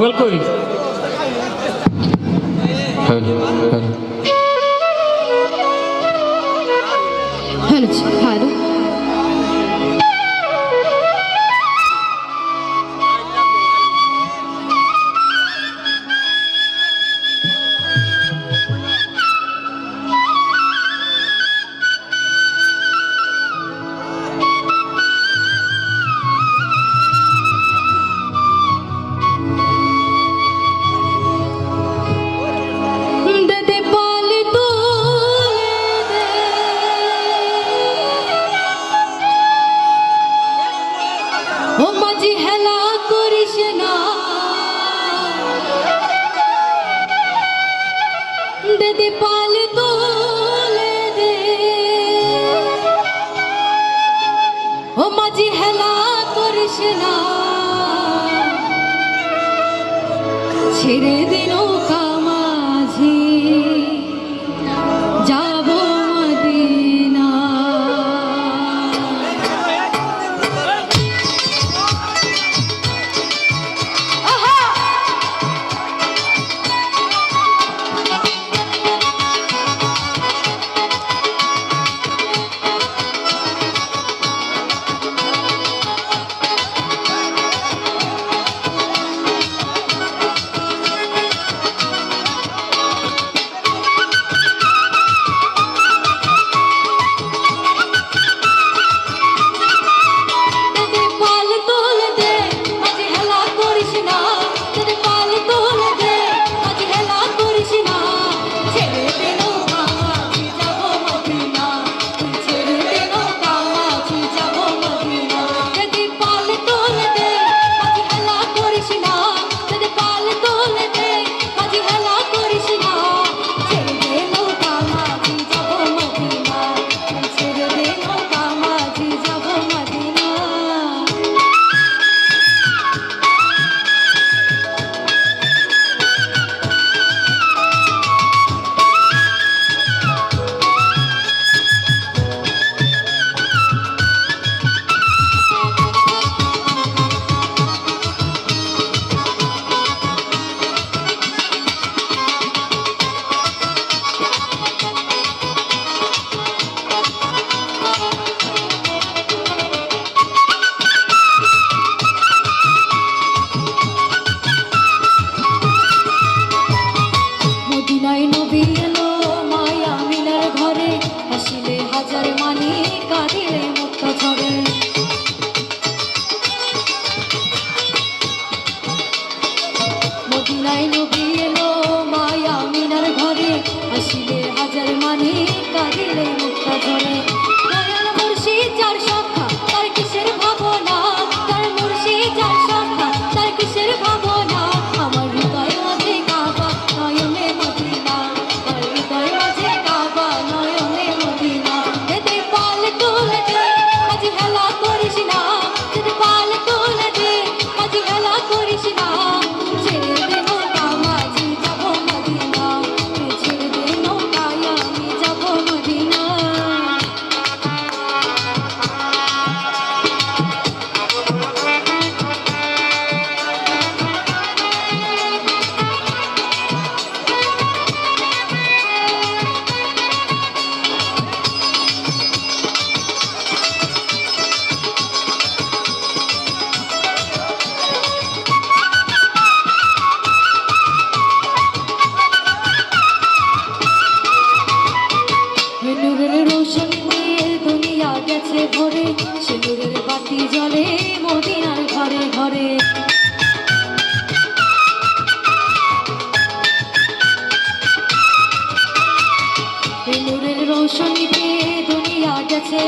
بالكل. حلو حلو.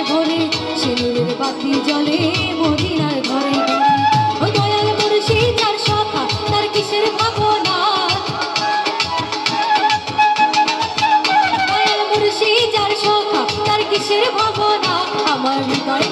ঘরে সেনুরের বাতি জলে মদিনার ঘরে ও দয়াল পুরুষে যার শাখা তার কিসের ভাবনা? দয়াল পুরুষে যার শাখা তার কিসের ভাবনা? আমার হৃদয়